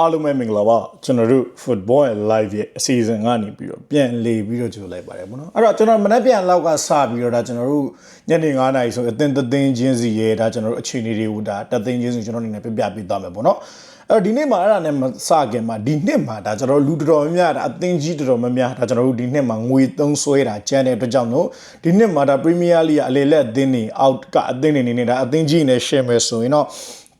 အားလုံးပဲမင်္ဂလာပါကျွန်တော်တို့ football and live ရဲ့အစီအစဉ်ကနေပြီးတော့ပြန်လေပြီးတော့ကြိုလိုက်ပါတယ်ဗောနော်အဲ့တော့ကျွန်တော်မနေ့ပြန်လောက်ကစပြီးတော့ဒါကျွန်တော်တို့ညနေ9:00နာရီဆိုအသင်သသင်းချင်းစီရဲ့ဒါကျွန်တော်တို့အခြေအနေတွေကိုဒါတသင်းချင်းစီကျွန်တော်အနေနဲ့ပြပြပေးသွားမယ်ဗောနော်အဲ့တော့ဒီနေ့မှာအဲ့ဒါနဲ့မစခင်မှာဒီနှစ်မှာဒါကျွန်တော်လူတော်တော်များများဒါအသင်းကြီးတော်တော်များများဒါကျွန်တော်တို့ဒီနှစ်မှာငွေသုံးဆွဲတာကျန်တဲ့အတွက်ကြောင့်လို့ဒီနှစ်မှာဒါ Premier League အလေလက်အသင်းတွေ out ကအသင်းတွေနေနေဒါအသင်းကြီးနဲ့ share မယ်ဆိုရင်တော့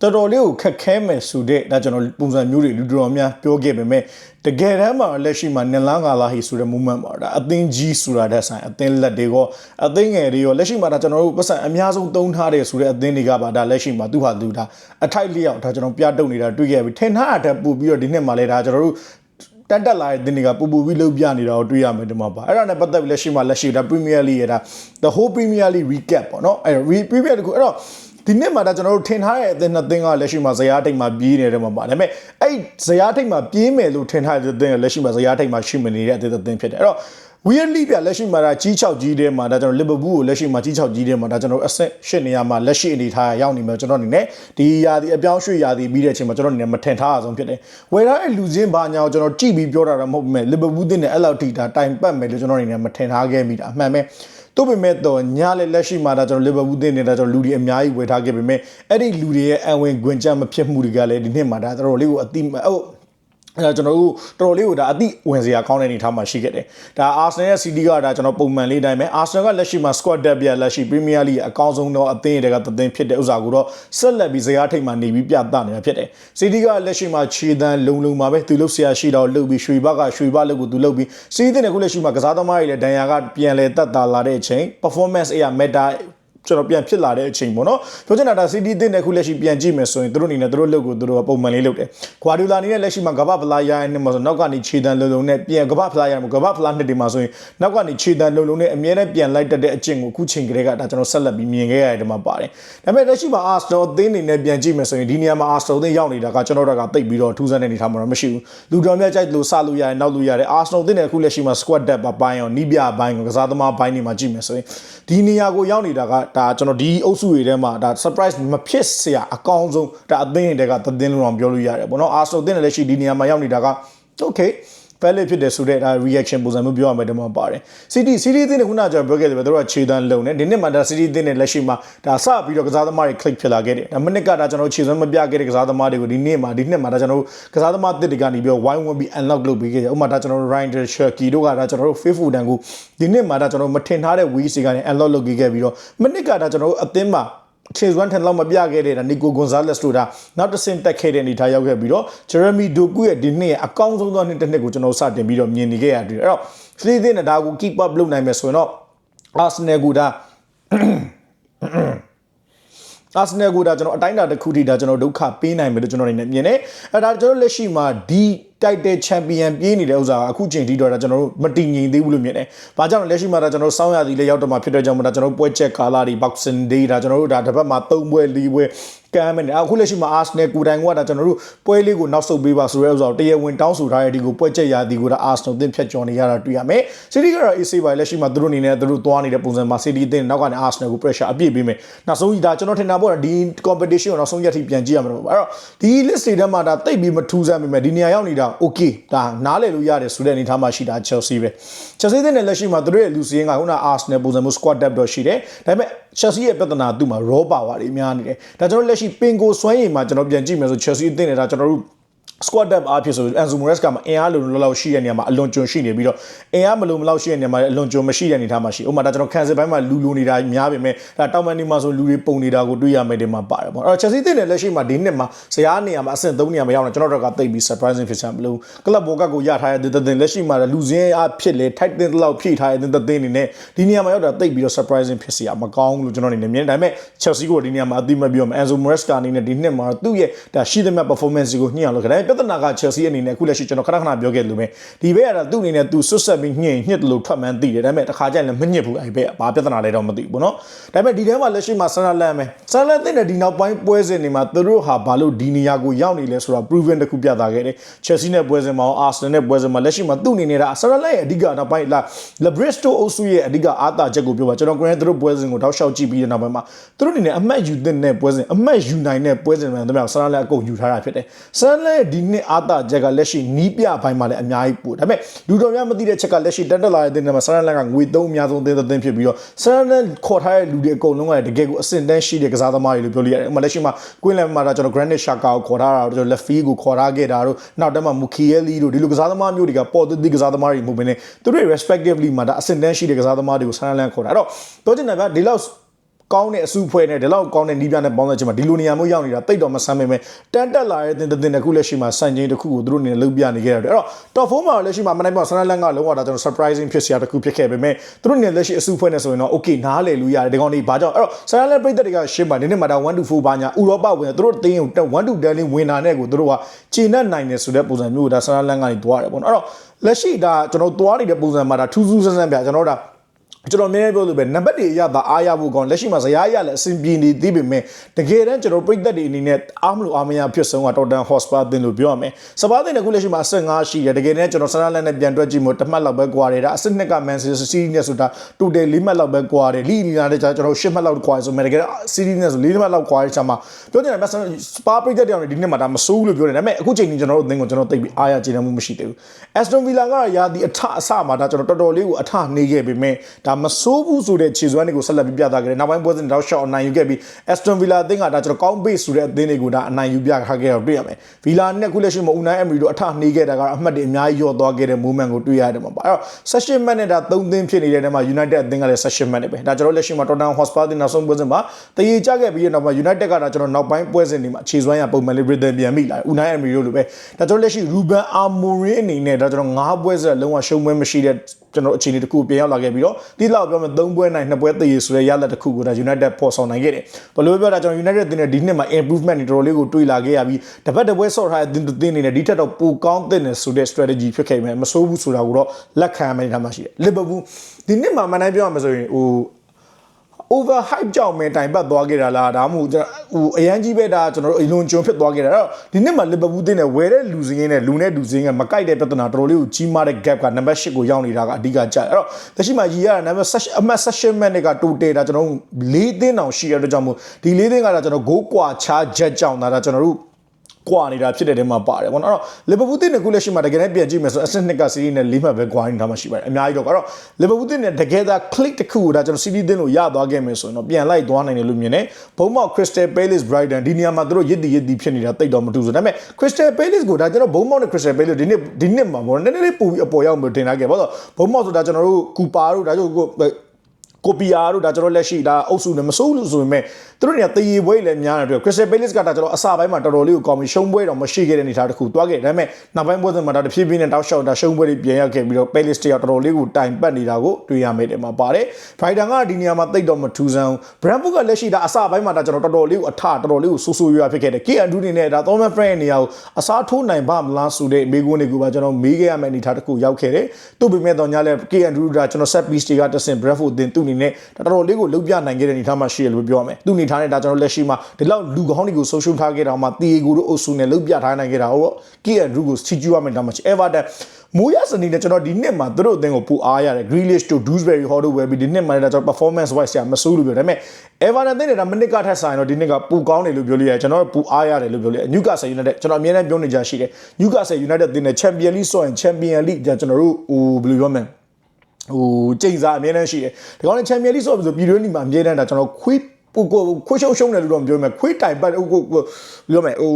တော်တော်လေးကိုခက်ခဲမယ်ဆိုတဲ့ဒါကျွန်တော်ပုံစံမျိုးတွေလူတော်များပြောခဲ့ပေမဲ့တကယ်တမ်းမှာလက်ရှိမှာနလန်းကာလာဟီဆိုတဲ့ movement ပါဒါအသင်းကြီးဆိုတာတဲ့ဆိုင်အသင်းလက်တွေရောအသင်းငယ်တွေရောလက်ရှိမှာဒါကျွန်တော်တို့ပတ်စံအများဆုံးသုံးထားတယ်ဆိုတဲ့အသင်းတွေကပါဒါလက်ရှိမှာသူ့ဟာသူဒါအထိုက်လျောက်ဒါကျွန်တော်ပြတုံနေတာတွေ့ခဲ့ပြီထင်ထားတာပို့ပြီးတော့ဒီနှစ်မှာလဲဒါကျွန်တော်တို့တက်တက်လာတဲ့တင်းတွေကပူပူပြီးလှုပ်ပြနေတာကိုတွေ့ရမယ်ဒီမှာပါအဲ့ဒါနဲ့ပတ်သက်ပြီးလက်ရှိမှာလက်ရှိဒါ Premier League ရတာ the whole Premier League recap ပေါ့နော်အဲ့ Premier တခုအဲ့တော့ ဒီနှစ်မှာဒါကျွန်တော်တို့ထင်ထားတဲ့အသင်းနှစ်သင်းကလက်ရှိမှာဇယားထိတ်မှာပြေးနေတယ်မှာပါဒါပေမဲ့အဲ့ဇယားထိတ်မှာပြေးမယ်လို့ထင်ထားတဲ့အသင်းကလက်ရှိမှာဇယားထိတ်မှာရှိမနေတဲ့အသင်းတစ်သင်းဖြစ်တယ်အဲ့တော့ weirdly ပြလက်ရှိမှာဒါကြီး6ကြီးတဲ့မှာဒါကျွန်တော် Liverpool ကိုလက်ရှိမှာကြီး6ကြီးတဲ့မှာဒါကျွန်တော်အဆင့်ရှစ်နေရာမှာလက်ရှိအနေထားရောက်နေမှာကျွန်တော်အနေနဲ့ဒီယာဒီအပြောင်းရွှေ့ယာဒီပြီးတဲ့အချိန်မှာကျွန်တော်အနေနဲ့မထင်ထားအောင်ဖြစ်တယ်ဝယ်ထားတဲ့လူချင်းဘာညာကိုကျွန်တော်ကြည့်ပြီးပြောတာတော့မဟုတ်ဘူးမဲ့ Liverpool တင်းနဲ့အဲ့လောက်ထိဒါတိုင်ပတ်မယ်လို့ကျွန်တော်အနေနဲ့မထင်ထားခဲ့မိတာအမှန်ပဲ တို့ပေမဲ့တော့ညလည်းလက်ရှိမှာဒါကျွန်တော်လီဗာပူးတင်းနေတာကျွန်တော်လူတွေအများကြီးဝယ်ထားခဲ့ပေမဲ့အဲ့ဒီလူတွေရဲ့အဝင်ခွင်ကြမဖြစ်မှုတွေကလည်းဒီနှစ်မှာဒါတော်တော်လေးကိုအတိဟုတ် အဲကျွန်တော်တို့တော်တော်လေးကိုဒါအတိဝင်စရာကောင်းတဲ့အနေထားမှာရှိခဲ့တယ်။ဒါအာဆနယ်ရဲ့ CD ကဒါကျွန်တော်ပုံမှန်လေးတိုင်းပဲအာဆနယ်ကလက်ရှိမှာ squad depth ပြလက်ရှိ Premier League အကောင်းဆုံးသောအသင်းတွေကသသင်းဖြစ်တဲ့ဥစ္စာကိုတော့ဆက်လက်ပြီးဇယားထိပ်မှာနေပြီးပြသနေတာဖြစ်တယ်။ CD ကလက်ရှိမှာခြေတန်းလုံလုံမှာပဲသူလုပ်ဆရာရှိတော့လုပ်ပြီးရွှေဘကရွှေဘလုပ်ကိုသူလုပ်ပြီး CD တဲ့ခုလက်ရှိမှာကစားသမားတွေလည်းဒဏ်ရာကပြန်လဲတက်တာလာတဲ့အချိန် performance အရာ meta ကျွန်တော်ပြန်ဖြစ်လာတဲ့အချိန်ပေါ့နော်ပြောချင်တာဒါ CD တင်တဲ့ခုလက်ရှိပြန်ကြည့်မယ်ဆိုရင်တို့အနေနဲ့တို့လုပ်ကိုတို့ပုံမှန်လေးလုပ်တယ်ဂွာဒီယိုလာအနေနဲ့လက်ရှိမှာကမ္ဘာဖလားရရဲ့နှစ်မှာဆိုနောက်ကနေခြေတန်းလုံလုံနဲ့ပြန်ကမ္ဘာဖလားရမှာကမ္ဘာဖလားနှစ်တွေမှာဆိုရင်နောက်ကနေခြေတန်းလုံလုံနဲ့အမြဲတမ်းပြန်လိုက်တတ်တဲ့အကျင့်ကိုအခုချိန်ကလေးကဒါကျွန်တော်ဆက်လက်ပြီးမြင်ခဲ့ရတယ်ဒီမှာပါတယ်ဒါပေမဲ့လက်ရှိမှာ Arsenal အသင်းအနေနဲ့ပြန်ကြည့်မယ်ဆိုရင်ဒီနေရာမှာ Arsenal အသင်းရောက်နေတာကကျွန်တော်တို့ကတိတ်ပြီးတော့ထူးဆန်းတဲ့အနေထားမှာတော့မရှိဘူးလူတော်များကြိုက်လို့စလို့ရတယ်နောက်လို့ရတယ် Arsenal အသင်းနဲ့အခုလက်ရှိမှာ squad depth ပိုင်းရောနီးပြပိုင်းရောကစားသမားပိုင်းတွေမှာကြည့်မယ်ဆိုရင်ဒီနေရာကိုရောက်နေတာကဒါကျွန်တော်ဒီအုပ်စုတွေထဲမှာဒါ surprise မဖြစ်စရာအကောင်းဆုံးဒါအသင်းတွေကသင်းလို့တော့ပြောလို့ရတယ်ပေါ့နော်အာဆနိုအသင်းတွေလည်းရှိဒီနေရာမှာရောက်နေတာက okay ပဲလေဖြစ်တယ်ဆိုတဲ့ဒါ reaction ပုံစံမျိုးပြောရမယ်ဒီမှာပါတယ် City City အသင်းနဲ့ခုနကကျွန်တော်ပြောခဲ့တယ်ပဲတို့ကခြေတန်းလုံနေဒီနှစ်မှာဒါ City အသင်းနဲ့လက်ရှိမှာဒါစပြီးတော့ကစားသမားတွေ click ဖြစ်လာခဲ့တယ်ဒါမနစ်ကဒါကျွန်တော်ခြေစွမ်းမပြခဲ့တဲ့ကစားသမားတွေကိုဒီနေ့မှာဒီနှစ်မှာဒါကျွန်တော်ကစားသမားတစ်တွေကနေပြီးတော့ wine win ပြီး unlock လုပ်ပေးခဲ့တယ်ဥပမာဒါကျွန်တော် Ryan Cherky တို့ကဒါကျွန်တော်တို့ faithful တန်ကိုဒီနှစ်မှာဒါကျွန်တော်မထင်ထားတဲ့ week တွေကနေ unlock လုပ်ပေးခဲ့ပြီးတော့မနစ်ကဒါကျွန်တော်အသင်းမှာ ခြေစွမ်းထန်လောက်မပြခဲ့တဲ့နီကိုဂွန်ဇာလက်စ်တို့ဒါနောက်တစ်ဆင့်တက်ခဲ့တဲ့အနေထားရောက်ခဲ့ပြီးတော့ဂျယ်ရမီဒိုကူရဲ့ဒီနှစ်ရဲ့အကောင်းဆုံးသောနှစ်တစ်နှစ်ကိုကျွန်တော်စတင်ပြီးတော့မြင်နေခဲ့ရတယ်အဲ့တော့ဖလီသင်းနဲ့ဒါကို keep up လုပ်နိုင်မယ်ဆိုရင်တော့အာဆနယ်ကဒါ အာဆနယ်ကဒါကျွန်တော်အတိုင်းအတာတစ်ခုထိဒါကျွန်တော်ဒုက္ခပေးနိုင်မယ်လို့ကျွန်တော်အနေနဲ့မြင်တယ်အဲဒါကျွန်တော်လက်ရှိမှာဒီတိုက်တဲ့ချန်ပီယံပြေးနေတဲ့ဥစ္စာကအခုချိန်ထိတော့ဒါကျွန်တော်တို့မတည်ငြိမ်သေးဘူးလို့မြင်တယ်။ဘာကြောင့်လဲလက်ရှိမှာဒါကျွန်တော်စောင်းရသည်လည်းရောက်တော့မှဖြစ်တဲ့ကြောင့်မို့ဒါကျွန်တော်ပွဲချက်ကာလာတွေ boxing day ဒါကျွန်တော်တို့ဒါတစ်ပတ်မှာ၃ပွဲ၄ပွဲ ကမ်းမယ်အခုလက်ရှိမှာ Arsenal ကိုတိုင်ကဒါကျွန်တော်တို့ပွဲလေးကိုနောက်ဆုတ်ပေးပါဆိုတဲ့ဥစ္စာကိုတရားဝင်တောင်းဆိုထားတဲ့ဒီကိုပွဲချက်ရသည်ကိုဒါ Arsenal တင်ဖြတ်ကျော်နေရတာတွေ့ရမယ်။ City ကတော့ AC ပါလက်ရှိမှာသူတို့အနေနဲ့သူတို့သွားနေတဲ့ပုံစံမှာ City တင်နောက်ကနေ Arsenal ကို pressure အပြည့်ပေးမယ်။နောက်ဆုံးဒါကျွန်တော်ထင်တာပေါ့ဒီ competition ကိုနောက်ဆုံးရက်ထိပြန်ကြည့်ရမှာတော့အဲ့တော့ဒီ list တွေထဲမှာဒါတိတ်ပြီးမထူးဆန်းပေမဲ့ဒီနေရာရောက်နေတာ okay ဒါနားလည်လို့ရတယ်ဆိုတဲ့အနေအထားမှာရှိတာ Chelsea ပဲ Chelsea တဲ့လက်ရှိမှာသူတို့ရဲ့လူစည်းကခုန Arsenal ပုံစံမျိုး squad depth တော့ရှိတယ်ဒါပေမဲ့ Chelsea ရဲ့ပြဿနာသူ့မှာ raw power တွေများနေတယ်ဒါကျွန်တော်လက်ရှိပင်ကိုစွမ်းရည်မှာကျွန်တော်ပြန်ကြည့်မယ်ဆို Chelsea အသင်းနဲ့ဒါကျွန်တော်တို့ squad depth အားဖြင့်ဆို Enzo Maresca မှာအင်အားလုံလုံလောက်ရှိတဲ့နေရာမှာအလွန်ကျွံရှိနေပြီးတော့အင်အားမလုံမလောက်ရှိတဲ့နေရာမှာအလွန်ကျွံမရှိတဲ့အနေအထားမှာရှိဥပမာဒါကျွန်တော် cancel ဘိုင်းမှာလူလူနေတာများပေမဲ့ဒါတောင်ပန်ဒီမှာဆိုလူတွေပုံနေတာကိုတွေ့ရမယ်ဒီမှာပါတယ်ပေါ့အဲ့တော့ Chelsea တင်တဲ့လက်ရှိမှာဒီနှစ်မှာဇယားနေရာမှာအဆင့်3နေရာမှာရောက်နေကျွန်တော်တို့ကသိပြီး surprising ဖြစ်ချင်မလို့ကလပ်ဘောကကိုရထားတဲ့တဲ့လက်ရှိမှာလူစင်းအားဖြစ်လေ tight တဲ့လောက်ဖြည့်ထားတဲ့တဲ့အနေနဲ့ဒီနေရာမှာရောက်တာသိပြီးတော့ surprising ဖြစ်စီရမကောင်းဘူးလို့ကျွန်တော်အနေနဲ့မြင်တယ်ဒါပေမဲ့ Chelsea ကိုဒီနေရာမှာအသိမပြောမယ် Enzo Maresca အနေနဲ့ဒီနှစ်မှာသူ့ရဲ့ဒါရှိသမျှ performance ကိုညှိအောင်လုပ်ခဲ့တယ်ပြဿနာက Chelsea အနေနဲ့အခုလက်ရှိကျွန်တော်ခဏခဏပြောခဲ့လို့ပဲဒီဘက်ကသူ့အနေနဲ့သူဆွတ်ဆက်ပြီးညှင်ညှစ်လို့ထွက်မှန်းသိတယ်ဒါပေမဲ့တစ်ခါကျရင်လည်းမညှစ်ဘူးအဲ့ဘက်ဘာပြဿနာလဲတော့မသိဘူးပေါ့နော်ဒါပေမဲ့ဒီထဲမှာလက်ရှိမှာဆန်လာလန်ပဲဆန်လာသိတဲ့ဒီနောက်ပိုင်းပွဲစဉ်တွေမှာသူတို့ဟာဘာလို့ဒီနေရာကိုရောက်နေလဲဆိုတာ proven တစ်ခုပြသခဲ့တယ် Chelsea နဲ့ပွဲစဉ်မှာ Arsenal နဲ့ပွဲစဉ်မှာလက်ရှိမှာသူ့အနေနဲ့ဒါဆန်လာလန်ရဲ့အဓိကနောက်ပိုင်းလာ Lebristo အုပ်စုရဲ့အဓိကအားသာချက်ကိုပြောပါကျွန်တော်ကိုယ်နဲ့သူတို့ပွဲစဉ်ကိုတောက်လျှောက်ကြည့်ပြီးတဲ့နောက်ပိုင်းမှာသူတို့အနေနဲ့အမှတ်ယူတဲ့ပွဲစဉ်အမှတ်ယူနိုင်တဲ့ပွဲစဉ်မှန်တယ်များဆန်လာလန်အကုန်ယူထားတာဖြစ်တယ်ဆန်လာလန်ဒီနှစ်အားသာချက်ကလက်ရှိနီးပြဘိုင်းမှာလည်းအများကြီးပို့ဒါပေမဲ့လူတော်များမသိတဲ့ချက်ကလက်ရှိတက်တက်လာတဲ့တင်တွေမှာဆရန်လန်ကငွေသုံးအများဆုံးသင်းသင်းဖြစ်ပြီးတော့ဆရန်လန်ခေါ်ထားတဲ့လူတွေအကုန်လုံးကတကယ်ကိုအစင်တန်းရှိတဲ့ကစားသမားတွေလို့ပြောလို့ရတယ်ဥပမာလက်ရှိမှာကွင်းလန်မှာတော့ကျွန်တော် Granite Shaka ကိုခေါ်ထားတာတို့ကျွန်တော် Lefty ကိုခေါ်ထားခဲ့တာတို့နောက်တက်မှာ Mukieli တို့ဒီလိုကစားသမားမျိုးတွေကပေါ်သစ်ကစားသမားတွေမဟုတ်ဘဲနဲ့သူတို့ respectively မှာဒါအစင်တန်းရှိတဲ့ကစားသမားတွေကိုဆရန်လန်ခေါ်တာအဲ့တော့ပြောချင်တယ်ဗျဒီလောက် ကောင်းတဲ့အစုဖွဲ့နဲ့ဒီလောက်ကောင်းတဲ့နီးပြနဲ့ပေါင်းတဲ့ချိန်မှာဒီလိုနေရာမျိုးရောက်နေတာတိတ်တော်မဆမ်းမိမယ်တန်တက်လာတဲ့တင်တင်တစ်ခုလက်ရှိမှာစံချိန်တစ်ခုကိုသူတို့အနေနဲ့လုပ်ပြနေခဲ့တယ်အဲ့တော့ top 4မှာလက်ရှိမှာမနိုင်ပေါ့ဆန်လန်ကလုံးဝဒါကျွန်တော် surprising ဖြစ်စရာတစ်ခုဖြစ်ခဲ့ပေမဲ့သူတို့အနေနဲ့လက်ရှိအစုဖွဲ့နေဆိုရင်တော့ okay နားလေလို့ရတယ်ဒီကောင်တွေဘာကြောင့်အဲ့တော့ဆန်လန်ပြည်သက်တွေကရှင်းပါနည်းနည်းမှာဒါ1 to 4ဘာညာဥရောပဝင်သူတို့တင်းကို1 to 10လင်းဝင်တာနဲ့ကိုသူတို့ကခြေနဲ့နိုင်နေဆိုတဲ့ပုံစံမျိုးကိုဒါဆန်လန်ကနေတွားတယ်ပေါ့နော်အဲ့တော့လက်ရှိဒါကျွန်တော်တွားနေတဲ့ပုံစံမှာဒါထူးထူးဆန်းဆန်းပြကျွန်တော်တို့ဒါ ကျွန်တော်မြင်နေပြောလို့ပဲနံပါတ်တွေအရသာအားရဖို့ကောင်းလက်ရှိမှာဇယားရလည်းအဆင်ပြေနေသေးပေမဲ့တကယ်တမ်းကျွန်တော်ပြိသက်တွေအနေနဲ့အားမလို့အားမရဖြစ်ဆုံးကတော်တန်ဟော့စပါတင်လို့ပြောရမယ်စပါတင်ကခုလက်ရှိမှာအဆင့်5ရှိတယ်တကယ်တမ်းကျွန်တော်ဆန္ဒလက်နဲ့ပြန်တွက်ကြည့်မို့တစ်မှတ်လောက်ပဲကွာတယ်ဒါအဆင့်2က Man City နဲ့ဆိုတာတူတယ်4မှတ်လောက်ပဲကွာတယ်လီနီလာတဲ့ကျွန်တော်10မှတ်လောက်ကွာဆိုမဲ့တကယ် City နဲ့ဆို4မှတ်လောက်ကွာတဲ့ချာမှာပြောချင်တယ်စပါပြိသက်တွေအောင်ဒီနေ့မှာဒါမဆိုးဘူးလို့ပြောတယ်ဒါပေမဲ့အခုချိန်ကြီးကျွန်တော်တို့အသင်းကိုကျွန်တော်သိပြီးအားရကျေနပ်မှုမရှိသေးဘူး Aston Villa ကရာဒီအထအဆမှာဒါကျွန်တော်တော်တော်လေးကိုအထနေခဲ့ပေမဲ့ဒါမဆိုးဘူးဆိုတဲ့ခြေစွမ်းတွေကိုဆက်လက်ပြီးပြသခဲ့တယ်နောက်ပိုင်းပွဲစဉ်တော့ shot အနိုင်ယူခဲ့ပြီး Aston Villa အသင်းကဒါကျွန်တော်ကောင်း base ဆိုတဲ့အသင်းတွေကိုဒါအနိုင်ယူပြထားခဲ့တော့တွေ့ရမယ် Villa နဲ့ခုလက်ရှိမှာ Unai Emery တို့အထနေခဲ့တာကတော့အမှတ်တွေအများကြီးရော့သွားခဲ့တဲ့ moment ကိုတွေ့ရတယ်မှာပါအဲ့တော့ session match နဲ့ဒါ3သင်းဖြစ်နေတဲ့နေရာမှာ United အသင်းကလည်း session match နဲ့ပဲဒါကျွန်တော်လက်ရှိမှာ Tottenham Hotspur တင်နောက်ဆုံးပွဲစဉ်မှာတရေကြခဲ့ပြီးတော့မှ United ကဒါကျွန်တော်နောက်ပိုင်းပွဲစဉ်တွေမှာခြေစွမ်းရပုံမှန်လေး rhythm ပြန်မိလာတယ် Unai Emery တို့လိုပဲဒါကျွန်တော်လက်ရှိ Ruben Amorim အနေနဲ့ဒါကျွန်တော်9ပွဲဆက်လုံးဝရှုံးပွဲမရှိတဲ့ကျွန်တော်အခြေအနေတစ်ခုပြန်ရောက်လာခဲ့ပြီးတော့ဒီလောက်ပြောမယ်3ပွဲနိုင်2ပွဲတရေဆိုတဲ့ရလဒ်တစ်ခုကိုဒါ United ပေါ်ဆောင်နိုင်ခဲ့တယ်ဘယ်လိုပြောတာကျွန်တော် United တင်တဲ့ဒီနှစ်မှာ improvement တွေတော်တော်လေးကိုတွေးလာခဲ့ရပြီးတပတ်တစ်ပွဲဆော့ထားတဲ့တင်တင်နေနဲ့ဒီထက်တော့ပိုကောင်းတဲ့ဆိုတဲ့ strategy ဖြစ်ခဲ့မယ်မဆိုးဘူးဆိုတာကိုတော့လက်ခံရမယ့်အနေထားမှာရှိတယ် Liverpool ဒီနှစ်မှာမနိုင်ပြောရမှာဆိုရင်ဟို over hype ကြောင့်ပဲတိုင်ပတ်သွားခဲ့တာလားဒါမှမဟုတ်ဟိုအရန်ကြီးပဲဒါကျွန်တော်တို့အလွန်ကျွံဖြစ်သွားခဲ့တာအဲ့တော့ဒီနှစ်မှာလီဗာပူးတင်းနဲ့ဝယ်တဲ့လူစင်းရင်းနဲ့လူနဲ့လူစင်းကမကိုက်တဲ့ပြဿနာတော်တော်လေးကိုကြီးမားတဲ့ gap ကနံပါတ်8ကိုရောက်နေတာကအဓိကကြတယ်အဲ့တော့တရှိမှရည်ရတာနံပါတ်7အမှတ်16မှတ်နဲ့ကတိုတယ်ဒါကျွန်တော်တို့၄သင်းတောင်ရှိရတဲ့ကြောင့်မို့ဒီ၄သင်းကတော့ကျွန်တော်ဂိုးကွာချားချက်ကြောင့်ဒါကျွန်တော်တို့ ကွာနေတာဖြစ်တဲ့တဲမှာပါတယ်ပေါ့နော်အဲ့တော့လီဗာပူးတင်းနဲ့ခုလက်ရှိမှာတကယ်တမ်းပြန်ကြည့်မယ်ဆိုအဆင့်2ကစီးရီးနဲ့၄မှတ်ပဲကွာနေတာမှရှိပါတယ်အများကြီးတော့အဲ့တော့လီဗာပူးတင်းနဲ့တကယ်သာ click တစ်ခုကိုဒါကျွန်တော်စီးရီးတင်းလို့ရသွားခဲ့မယ်ဆိုရင်တော့ပြန်လိုက်သွားနိုင်တယ်လို့မြင်တယ်ဘုံမောက် Crystal Palace Brighton ဒီနေရာမှာသူတို့ရစ်တီရစ်တီဖြစ်နေတာတိတ်တော့မတူဆိုဒါပေမဲ့ Crystal Palace ကိုဒါကျွန်တော်ဘုံမောက်နဲ့ Crystal Palace ဒီနေ့ဒီနေ့မှာပေါ့နည်းနည်းလေးပူပြီးအပေါ်ရောက်မတင်လာခဲ့ပေါ့ဆိုဘုံမောက်ဆိုတာကျွန်တော်တို့ကူပါတို့ဒါကြောင့် ကိုကိုပီယာတို့ဒါကျွန်တော်လက်ရှိဒါအုပ်စုနဲ့မစိုးလို့ဆိုပေမဲ့သူတို့တွေကတရေပွဲလည်းများတယ်ပြီး Crystal Palace ကဒါကျွန်တော်အစပိုင်းမှာတော်တော်လေးကိုကောင်းပြီးရှုံးပွဲတော့မရှိခဲ့တဲ့အနေအထားတစ်ခုသွားခဲ့တယ်ဒါပေမဲ့နောက်ပိုင်းပွဲစဉ်မှာဒါတဖြည်းဖြည်းနဲ့တောက်လျှောက်ဒါရှုံးပွဲတွေပြန်ရောက်ခဲ့ပြီးတော့ Palace တယောက်တော်တော်လေးကိုတိုင်ပတ်နေတာကိုတွေ့ရမယ်တဲ့မှာပါတယ် Brighton ကဒီနေရာမှာတိတ်တော့မထူးဆန်းဘူး Brentford ကလက်ရှိဒါအစပိုင်းမှာဒါကျွန်တော်တော်တော်လေးကိုအထတော်တော်လေးကိုဆူဆူရွာဖြစ်ခဲ့တယ် K Andrew နေနဲ့ဒါ Thomas Frank နေရာကိုအစားထိုးနိုင်ပါမလားဆိုတဲ့မိကုန်းတွေကိုပါကျွန်တော်မေးခဲ့ရမယ့်အနေအထားတစ်ခုရောက်ခဲ့တယ်သူ့ပေမဲ့တော့ညလဲ K Andrew ဒါကျွန်တော် set piece တွေကတဆင် Brentford တင်သူ့အနေနဲ့ဒါတော်တော်လေးကိုလုတ်ပြနိုင်ခဲ့တဲ့အနေအထားမှာရှိတယ်လို့ပြောရမယ်သူ့အနေထားနဲ့ဒါကျွန်တော်လက်ရှိမှာဒီလောက်လူကောင်းတွေကိုဆုံးရှုံးထားခဲ့တာမှတီအေကိုတို့အုပ်စုနဲ့လုတ်ပြထားနိုင်ခဲ့တာဟုတ် K Andrew ကိုချီကျူးရမယ့်ဒါမှရှိ Everton မိုးရစနေနဲ့ကျွန်တော်ဒီနှစ်မှာသူတို့အသင်းကိုပူအားရတယ် Grealish တို့ Dewsbury Hall တို့ဝယ်ပြီးဒီနှစ်မှာလည်းကျွန်တော် performance wise ဆရာမဆိုးလို့ပြောတယ်ဒါပေမဲ့ Everton အသင်းတွေကမနစ်ကထက်ဆိုင်တော့ဒီနှစ်ကပူကောင်းတယ်လို့ပြောလို့ရတယ်ကျွန်တော်ပူအားရတယ်လို့ပြောလို့ရ Newcastle United ကျွန်တော်အမြဲတမ်းပြောနေကြရှိတယ် Newcastle United အသင်းနဲ့ Champions League ဆိုရင် Champions League ကျွန်တော်တို့ဟိုဘယ်လိုပြောမလဲ ဟိုချိန်စားအမြဲတမ်းရှိတယ်ဒီကောင်နဲ့ Champions League ဆိုပြီးဆိုပြည်တွင်းလီမှာအမြဲတမ်းဒါကျွန်တော်ခွေးပူကိုခွေးရှုံရှုံတယ်လို့တော့ပြောမယ်ခွေးတိုင်ပတ်ဟိုပြောမယ်ဟို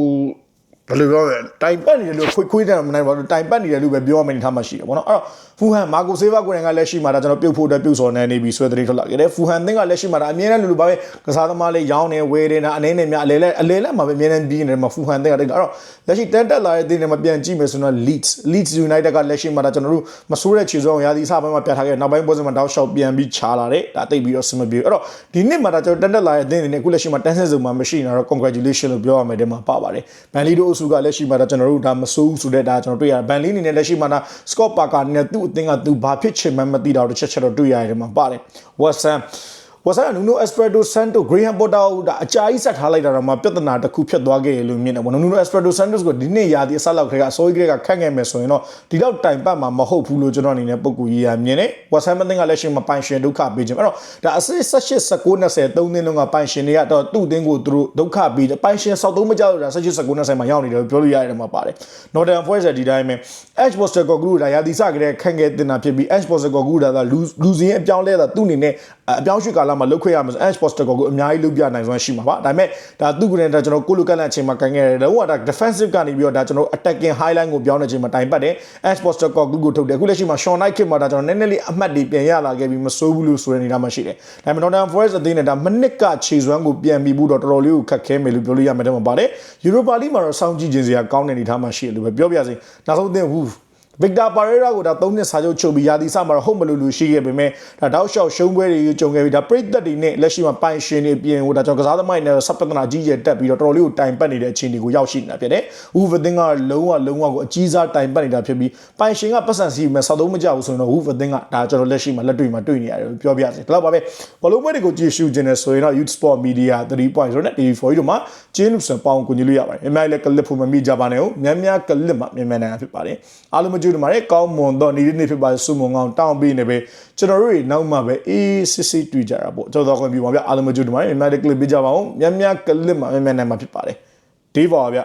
ဘယ်လိုပြောလဲတိုင်ပတ်နေတယ်လို့ခွေးခွေးတယ်မနိုင်ပါဘူးတိုင်ပတ်နေတယ်လို့ပဲပြောရမယ်ထားမှရှိတယ်ပေါ့နော်အဲ့တော့ဖူဟန်မာကိုဆေးဗာကိုယ်တိုင်ကလက်ရှိမှာဒါကျွန်တော်ပြုတ်ဖို့အတွက်ပြုတ်စော်နေနေပြီးဆွဲတဲ့ထွက်လာခဲ့တယ်ဖူဟန်သင်းကလက်ရှိမှာဒါအမြဲတမ်းလူလူပါပဲကစားသမားလေးရောင်းနေဝယ်နေတာအနေနဲ့များအလဲလဲအလဲလဲမှာပဲအမြဲတမ်းပြီးနေတယ်မှာဖူဟန်သင်းကတိတ်အဲ့တော့လက်ရှိတန်တက်လာတဲ့သင်းတွေမှာပြန်ကြည့်မယ်ဆိုတော့ Leeds Leeds United ကလက်ရှိမှာဒါကျွန်တော်တို့မဆိုးတဲ့ခြေစွမ်းရာသီအစပိုင်းမှာပြထားခဲ့နောက်ပိုင်းပွဲစဉ်မှာတောက်လျှောက်ပြန်ပြီးခြာလာတယ်ဒါတိတ်ပြီးတော့စမပြေအဲ့တော့ဒီနှစ်မှာဒါကျွန်တော်တန်တက်လာတဲ့သင်းတွေနဲ့အခုလက်ရှိမှာတန်းဆက်စုံမှာမရှိနေတာတော့ congratulation လို့ပြောရမယ်တဲ့မှာပါပါတယ်ဘန်လီတို့အုပ်စုကလက်ရှိမှာဒါကျွန်တော်တို့ဒါမဆိုးဆိုတဲ့ဒါကျွန်တော်တွေ့ရတယ်ဘန်လီအနေနဲ့လက်ရှိမှာဒါ Scott Parker နဲ့သူ့အသင်းကသူဘာဖြစ်ချင်မှန်းမသိတော့တစ်ချက်ချက်တော့တွေ့ရတယ်မှာပါတယ် West Ham ဝက်ဆာနူ နိုအက်စပရက်တိုဆန်တိုဂရီဟမ်ပေါ်တာဒါအကြာကြီးဆက်ထားလိုက်တာတော့မှပြဿနာတစ်ခုဖြစ်သွားခဲ့ရလို့မြင်တယ်ပေါ့နော်နူနိုအက်စပရက်တိုဆန်တိုကိုဒီနေ့ရာသီအစလောက်ခေတ်ကအစိုးရကခက်ခဲ့မယ်ဆိုရင်တော့ဒီတော့တိုင်ပတ်မှာမဟုတ်ဘူးလို့ကျွန်တော်အနေနဲ့ပုံကူကြီးရမြင်တယ်ဝက်ဆာမတင်ကလက်ရှိမှာပိုင်ရှင်ဒုက္ခပေးခြင်းအဲ့တော့ဒါအစစ်18 19 20 3နှစ်လုံးကပိုင်ရှင်တွေကတော့သူ့အတင်းကိုသူတို့ဒုက္ခပေးတယ်ပိုင်ရှင်စောက်သုံးမကြောက်လို့ဒါ18 19 20မှာရောက်နေတယ်လို့ပြောလို့ရတယ်မှာပါတယ် Northern Forest ဒီတိုင်းပဲ Edge Poster ကိုဂရုဒါရာသီစကတဲ့ခန့်ခဲ့တင်တာဖြစ်ပြီး Edge Poster ကိုဂရုဒါလူလူစင်းအပြောင်းလဲတာသူ့အနေနဲ့အပြောင်းရွှေ့ကာလမှာလုတ်ခွေရမှာဆို Edge Poster ကိုအများကြီးလုတ်ပြနိုင်စွမ်းရှိမှာပါဒါပေမဲ့ဒါသူ့ကိုယ်နဲ့ဒါကျွန်တော်ကိုလိုကန့်လန့်အချိန်မှာကန်ခဲ့တယ်တော့ဒါ defensive ကနေပြီးတော့ဒါကျွန်တော် attacking highline ကိုပြောင်းနေချိန်မှာတိုင်ပတ်တယ် Edge Poster ကိုကိုထုတ်တယ်အခုလက်ရှိမှာ Sean Knight ခေတ်မှာဒါကျွန်တော်နည်းနည်းလေးအမှတ်တွေပြန်ရလာခဲ့ပြီးမစိုးဘူးလို့ဆိုတဲ့အနေအထားမှာရှိတယ်ဒါပေမဲ့ Northern Forest အသင်းနဲ့ဒါမနစ်ကခြေစွမ်းကိုပြန်ပြီးဖို့တော့တော်တော်လေးကိုခက်ခဲမယ်လို့ပြောလို့ရမယ်တဲ့မှာပါတယ် Europa League မှာတော့စောင့်ကြည့်ခြင်းစရာကောင်းတဲ့အနေအထားမှာရှိတယ်လို့ပဲပြောပြစီနောက်ဆုံးအသင်း Wolves ဗစ်တာပါရေရာကိုဒါ၃နှစ်စာချုပ်ချုပ်ပြီးရာသီစမှာတော့ဟုတ်မလို့လို့ရှိခဲ့ပေမဲ့ဒါတောက်လျှောက်ရှုံးပွဲတွေကြုံခဲ့ပြီးဒါပရိသတ်တွေနဲ့လက်ရှိမှာပိုင်ရှင်တွေပြင်ဟိုဒါကြောင့်ကစားသမားတွေနဲ့ဆပ်ပတနာကြီးကျယ်တက်ပြီးတော့တော်တော်လေးကိုတိုင်ပတ်နေတဲ့အခြေအနေကိုရောက်ရှိနေတာဖြစ်တယ်။ဝူဗသင်းကလုံးဝလုံးဝကိုအကြီးစားတိုင်ပတ်နေတာဖြစ်ပြီးပိုင်ရှင်ကပတ်စံစီမဲ့စောက်သုံးမကြဘူးဆိုရင်တော့ဝူဗသင်းကဒါကျွန်တော်လက်ရှိမှာလက်တွေ့မှာတွေ့နေရတယ်လို့ပြောပြစီ။ဒါတော့ပါပဲဘလုံးပွဲတွေကိုကြည့်ရှုခြင်းနဲ့ဆိုရင်တော့ Youth Sport Media 3.0နဲ့ TV4 တို့မှာကျင်းလူစံပေါင်းကိုကြည့်လို့ရပါတယ်။အမိုင်လည်းကလစ်ဖို့မမိကြပါနဲ့ဟုတ်။များများကလစ်မှာမြန်မြန်နိုင်ဖြစ်ပါတယ်။အားလုံးမကြည့်လို့ပါတယ်ကောင်းမွန်တော့နေ့နေ့ဖြစ်ပါစုမုံကောင်းတောင်းပေးနေပဲကျွန်တော်တို့တွေနောက်မှပဲအေးစစ်စစ်တွေ့ကြတာပေါ့ကျွန်တော်တော့ခွင့်ပြုပါဗျအားလုံးမကြည့်လို့ပါတယ်အမိုင်လည်းကလစ်ပေးကြပါဦးများများကလစ်မှာမြန်မြန်နိုင်မှာဖြစ်ပါတယ်ဒီပါဗျ